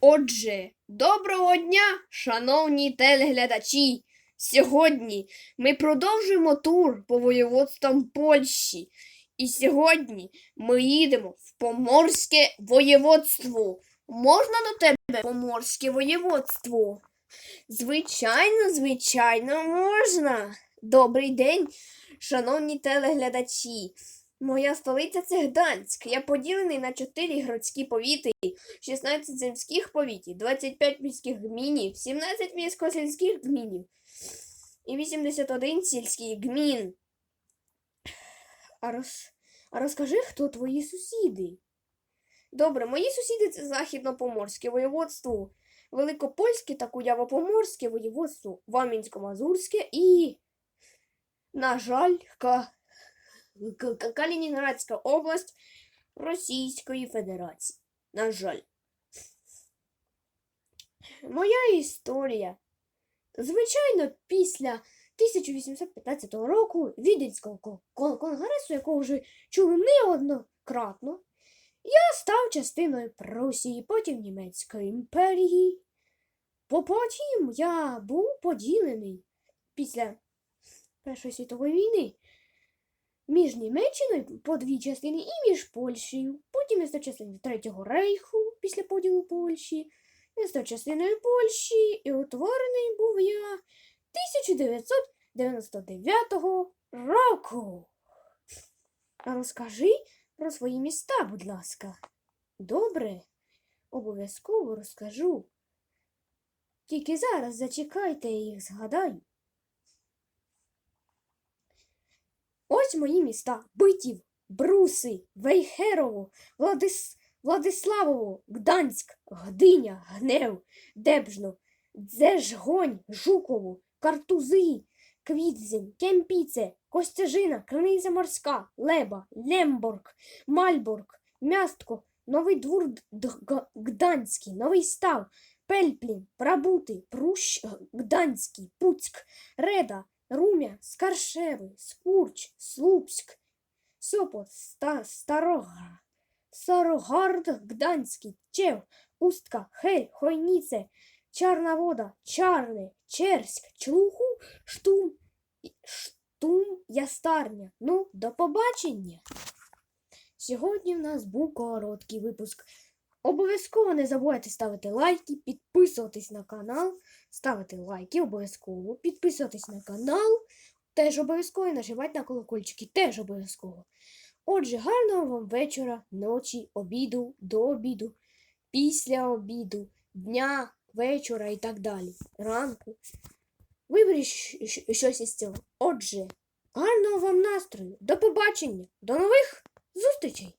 Отже, доброго дня, шановні телеглядачі! Сьогодні ми продовжуємо тур по воєводствам Польщі. І сьогодні ми їдемо в Поморське воєводство. Можна до тебе Поморське воєводство? Звичайно, звичайно, можна. Добрий день, шановні телеглядачі. Моя столиця це Гданськ. Я поділений на 4 городські повіти, 16 земських повітів, 25 міських гмінів, 17 місько-сільських гмінів і 81 сільський гмін. А, роз... а розкажи, хто твої сусіди? Добре, мої сусіди це Західно-Поморське воєводство, Великопольське та Куяво-Поморське воєводство, Вамінсько-Мазурське і, на жаль. Калінінградська область Російської Федерації. На жаль. Моя історія. Звичайно, після 1815 року Віденського ко- ко- конгресу, якого вже чули неоднократно, я став частиною Прусії, потім Німецької імперії. По- Потім я був поділений після Першої світової війни між Німеччиною по дві частини і між Польщею. Потім я став частиною Третього рейху після поділу Польщі. Став частиною Польщі і утворений був я 1999 року. Розкажи про свої міста, будь ласка. Добре, обов'язково розкажу. Тільки зараз зачекайте, я їх згадаю. Ось мої міста. Битів, Бруси, Вейхерово, Владис... Владиславово, Гданськ, Гдиня, Гнев, Дебжно, Дзержгонь, Жуково, Картузи, Квідзін, Кемпіце, Костяжина, Криниця Морська, Леба, Лемборг, Мальборг, Мястко, Новий Двур Д- Д- Гданський, Новий Став, Пельплін, Прабути, Прущ Гданський, Пуцьк, Реда, Румя, Скаршеви, Скурч, Слупськ, Сопот, Ста, Старога, Старогард, Гданський, Чев, Устка, Хель, Хойніце, Чарна вода, Чарне, Черськ, Члуху, Штум, Штум, Ястарня. Ну, до побачення. Сьогодні в нас був короткий випуск. Обов'язково не забувайте ставити лайки, підписуватись на канал, ставити лайки обов'язково, підписуватись на канал, теж обов'язково і нажимати на колокольчики, теж обов'язково. Отже, гарного вам вечора, ночі, обіду, до обіду, після обіду, дня, вечора і так далі. Ранку. Виберіть щось із цього. Отже, гарного вам настрою, до побачення, до нових зустрічей!